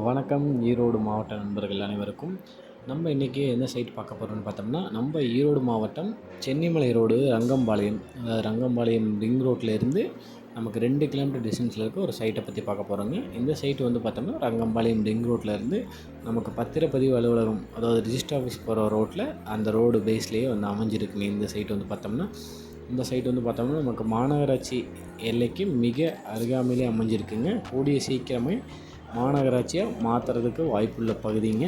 வணக்கம் ஈரோடு மாவட்ட நண்பர்கள் அனைவருக்கும். நம்ம இன்றைக்கி எந்த சைட் பார்க்க போகிறோம்னு பார்த்தோம்னா நம்ம ஈரோடு மாவட்டம் சென்னிமலை ரோடு ரங்கம்பாளையம். ரங்கம்பாளையம் ரிங் ரோட்லேருந்து நமக்கு ரெண்டு கிலோமீட்டர் டிஸ்டன்ஸில் இருக்க ஒரு சைட்டை பற்றி பார்க்க போகிறோங்க இந்த சைட்டு வந்து பார்த்தோம்னா ரங்கம்பாளையம் ரிங் ரோட்லேருந்து நமக்கு பத்திரப்பதிவு அலுவலகம் அதாவது ரிஜிஸ்டர் ஆஃபீஸ் போகிற ரோட்டில் அந்த ரோடு பேஸ்லேயே வந்து அமைஞ்சிருக்குங்க. இந்த சைட் வந்து பார்த்தோம்னா. இந்த சைட் வந்து பார்த்தோம்னா நமக்கு மாநகராட்சி எல்லைக்கு மிக அருகாமையிலே அமைஞ்சிருக்குங்க. கூடிய சீக்கிரமே மாநகராட்சியாக மாற்றுறதுக்கு வாய்ப்புள்ள பகுதிங்க.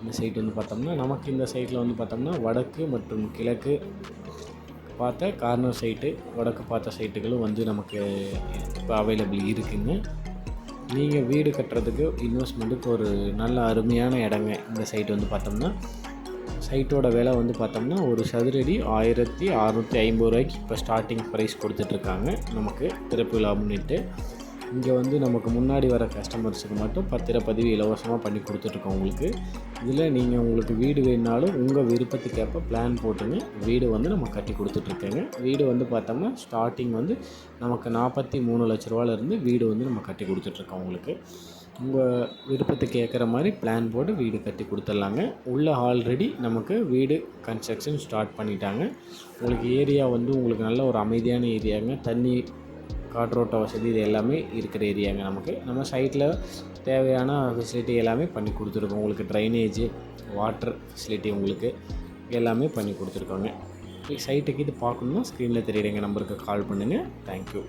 இந்த சைட் வந்து பார்த்தோம்னா நமக்கு இந்த சைட்டில் வந்து பார்த்தோம்னா வடக்கு மற்றும் கிழக்கு பார்த்த கார்னர் சைட்டு வடக்கு பார்த்த சைட்டுகளும் வந்து நமக்கு இப்போ அவைலபிள் இருக்குங்க. நீங்கள் வீடு கட்டுறதுக்கு இன்வெஸ்ட்மெண்ட்டுக்கு ஒரு நல்ல அருமையான இடங்க. இந்த சைட் வந்து பார்த்தோம்னா சைட்டோட விலை வந்து பார்த்தோம்னா ஒரு சதுரடி ஆயிரத்தி அறநூற்றி ஐம்பது ரூபாய்க்கு இப்போ ஸ்டார்டிங் ப்ரைஸ் கொடுத்துட்ருக்காங்க நமக்கு திறப்பு விழா முன்னிட்டு இங்கே வந்து நமக்கு முன்னாடி வர கஸ்டமர்ஸுக்கு மட்டும் பத்திரப்பதிவு இலவசமாக பண்ணி கொடுத்துட்ருக்கோம் உங்களுக்கு. இதில் நீங்கள் உங்களுக்கு வீடு வேணுனாலும் உங்கள் விருப்பத்துக்கேற்ப பிளான் போட்டுங்க. வீடு வந்து நம்ம கட்டி கொடுத்துட்ருக்கேங்க வீடு வந்து பார்த்தோம்னா ஸ்டார்டிங் வந்து நமக்கு நாற்பத்தி மூணு லட்ச ரூபாலேருந்து வீடு வந்து நம்ம கட்டி கொடுத்துட்ருக்கோம் உங்களுக்கு. உங்கள் விருப்பத்துக்கு ஏற்கிற மாதிரி பிளான் போட்டு வீடு கட்டி கொடுத்துட்லாங்க. உள்ளே ஆல்ரெடி நமக்கு வீடு கன்ஸ்ட்ரக்ஷன் ஸ்டார்ட் பண்ணிட்டாங்க. உங்களுக்கு ஏரியா வந்து உங்களுக்கு நல்ல ஒரு அமைதியான ஏரியாங்க தண்ணி காற்றோட்ட வசதி இது எல்லாமே இருக்கிற ஏரியாங்க நமக்கு. நம்ம சைட்டில் தேவையான ஃபெசிலிட்டி எல்லாமே பண்ணி கொடுத்துருக்கோம். உங்களுக்கு ட்ரைனேஜு வாட்டர் ஃபெசிலிட்டி உங்களுக்கு எல்லாமே பண்ணி கொடுத்துருக்கோங்க. சைட்டுக்கு இது பார்க்கணுன்னா ஸ்க்ரீனில் தெரியுற நம்பருக்கு கால் பண்ணுங்கள் தேங்க்யூ